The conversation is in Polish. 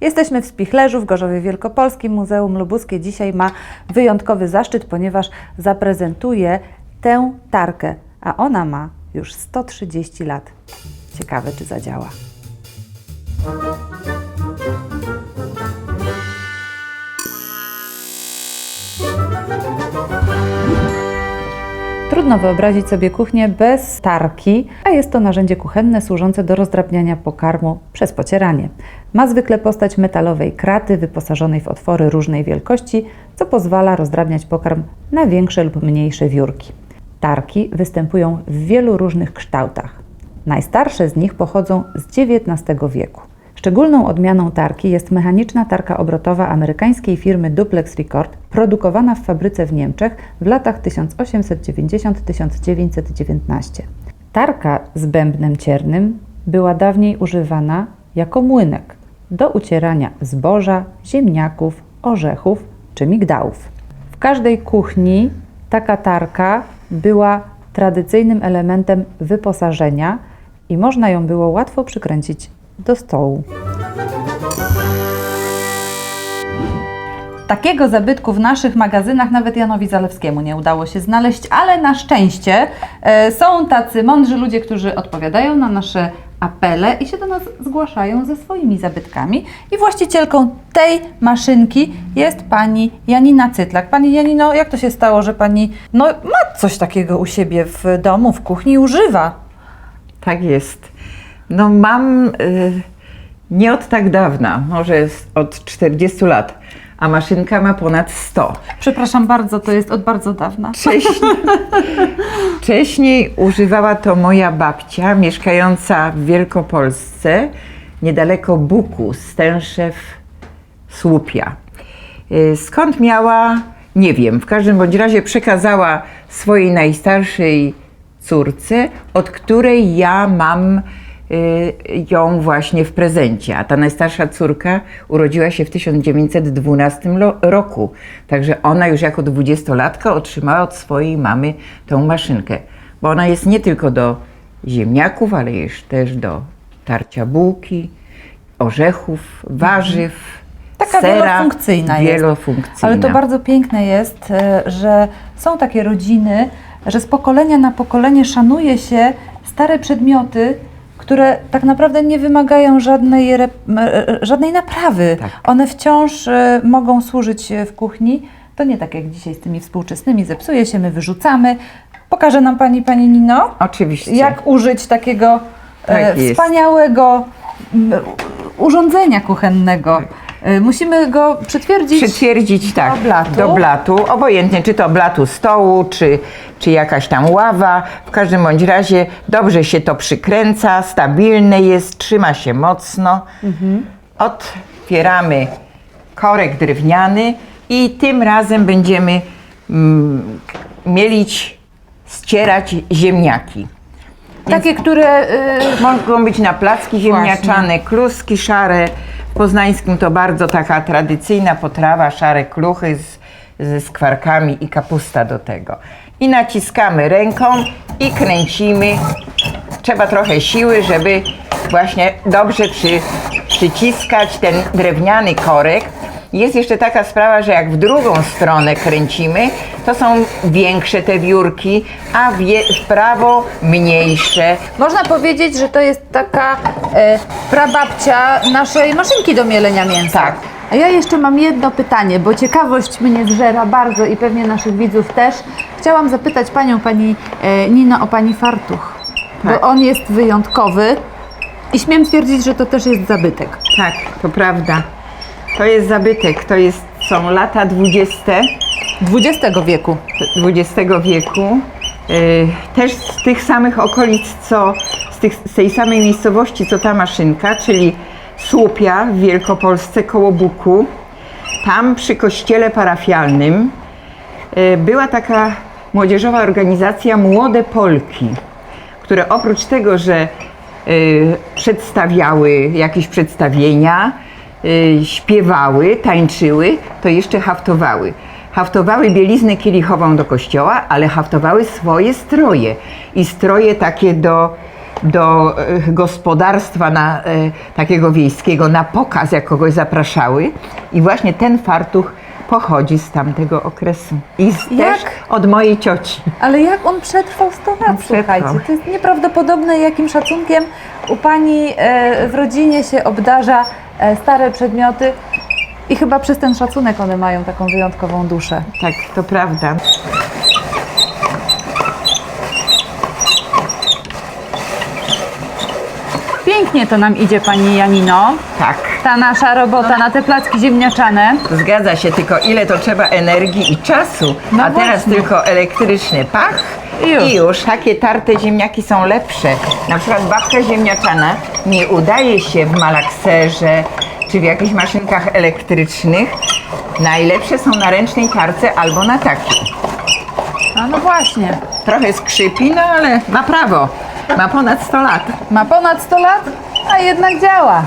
Jesteśmy w Spichlerzu w Gorzowie Wielkopolskim. Muzeum Lubuskie dzisiaj ma wyjątkowy zaszczyt, ponieważ zaprezentuje tę tarkę, a ona ma już 130 lat. Ciekawe, czy zadziała. Trudno wyobrazić sobie kuchnię bez tarki, a jest to narzędzie kuchenne służące do rozdrabniania pokarmu przez pocieranie. Ma zwykle postać metalowej kraty wyposażonej w otwory różnej wielkości, co pozwala rozdrabniać pokarm na większe lub mniejsze wiórki. Tarki występują w wielu różnych kształtach. Najstarsze z nich pochodzą z XIX wieku. Szczególną odmianą tarki jest mechaniczna tarka obrotowa amerykańskiej firmy Duplex Record, produkowana w fabryce w Niemczech w latach 1890-1919. Tarka z bębnem ciernym była dawniej używana jako młynek do ucierania zboża, ziemniaków, orzechów czy migdałów. W każdej kuchni taka tarka była tradycyjnym elementem wyposażenia i można ją było łatwo przykręcić do stołu. Takiego zabytku w naszych magazynach nawet Janowi Zalewskiemu nie udało się znaleźć, ale na szczęście e, są tacy mądrzy ludzie, którzy odpowiadają na nasze apele i się do nas zgłaszają ze swoimi zabytkami. I właścicielką tej maszynki jest pani Janina Cytlak. Pani Janino, jak to się stało, że pani no, ma coś takiego u siebie w domu, w kuchni używa? Tak jest. No mam y, nie od tak dawna, może od 40 lat, a maszynka ma ponad 100. Przepraszam bardzo, to jest od bardzo dawna. Wcześniej, wcześniej używała to moja babcia, mieszkająca w Wielkopolsce, niedaleko Buku, Stęszew, Słupia. Y, Skąd miała, nie wiem, w każdym bądź razie przekazała swojej najstarszej córce, od której ja mam ją właśnie w prezencie. A ta najstarsza córka urodziła się w 1912 lo- roku. Także ona już jako dwudziestolatka otrzymała od swojej mamy tą maszynkę. Bo ona jest nie tylko do ziemniaków, ale jest też do tarcia bułki, orzechów, warzyw, Taka sera. wielofunkcyjna jest. Wielofunkcyjna. Ale to bardzo piękne jest, e, że są takie rodziny, że z pokolenia na pokolenie szanuje się stare przedmioty, które tak naprawdę nie wymagają żadnej, rep- m- e, żadnej naprawy. Tak. One wciąż e, mogą służyć e, w kuchni. To nie tak jak dzisiaj z tymi współczesnymi, zepsuje się, my wyrzucamy. Pokaże nam Pani, Pani Nino, Oczywiście. jak użyć takiego e, Tak wspaniałego urządzenia kuchennego. E, Musimy go przytwierdzić. Przytwierdzić tak, do blatu. do blatu, obojętnie czy to blatu stołu, czy, czy jakaś tam ława. W każdym bądź razie dobrze się to przykręca, stabilne jest, trzyma się mocno. Otwieramy korek drewniany i tym razem będziemy mm, mielić, ścierać ziemniaki. Takie, które. y, Mogą być na placki ziemniaczane, kluski szare. W poznańskim to bardzo taka tradycyjna potrawa, szare kluchy z, ze skwarkami i kapusta do tego. I naciskamy ręką i kręcimy. Trzeba trochę siły, żeby właśnie dobrze przy, przyciskać ten drewniany korek. Jest jeszcze taka sprawa, że jak w drugą stronę kręcimy, to są większe te wiórki, a wie, w prawo mniejsze. Można powiedzieć, że to jest taka e, prababcia naszej maszynki do mielenia mięsa. Tak. A ja jeszcze mam jedno pytanie, bo ciekawość mnie zżera bardzo i pewnie naszych widzów też. Chciałam zapytać panią, pani e, Nino, o pani fartuch, Tak. bo on jest wyjątkowy i śmiem twierdzić, że to też jest zabytek. Tak, to prawda. To jest zabytek, to jest, są lata 20 XX wieku. XX wieku. Yy, też z tych samych okolic, co tych, z tej samej miejscowości, co ta maszynka, czyli Słupia w Wielkopolsce koło Buku. Tam przy kościele parafialnym yy, była taka młodzieżowa organizacja Młode Polki, które oprócz tego, że y, przedstawiały jakieś przedstawienia, y, śpiewały, tańczyły, to jeszcze haftowały. Haftowały bieliznę kielichową do kościoła, ale haftowały swoje stroje i stroje takie do do e, gospodarstwa na, e, takiego wiejskiego na pokaz, jak kogoś zapraszały. I właśnie ten fartuch pochodzi z tamtego okresu. I z, Jak? też od mojej cioci. Ale jak on przetrwał 100 lat, przetrwał. słuchajcie. To jest nieprawdopodobne, jakim szacunkiem u Pani e, w rodzinie się obdarza stare przedmioty. I chyba przez ten szacunek one mają taką wyjątkową duszę. Tak, to prawda. Pięknie to nam idzie, Pani Janino. Tak. Ta nasza robota na te placki ziemniaczane. Zgadza się, tylko ile to trzeba energii i czasu, No a teraz właśnie. tylko elektryczny pach I już. i już. Takie tarte ziemniaki są lepsze. Na przykład babka ziemniaczana nie udaje się w malakserze czy w jakichś maszynkach elektrycznych. Najlepsze są na ręcznej tarce albo na takiej. A no właśnie. Trochę skrzypi, no ale ma prawo. Ma ponad 100 lat. Ma ponad 100 lat, a jednak działa.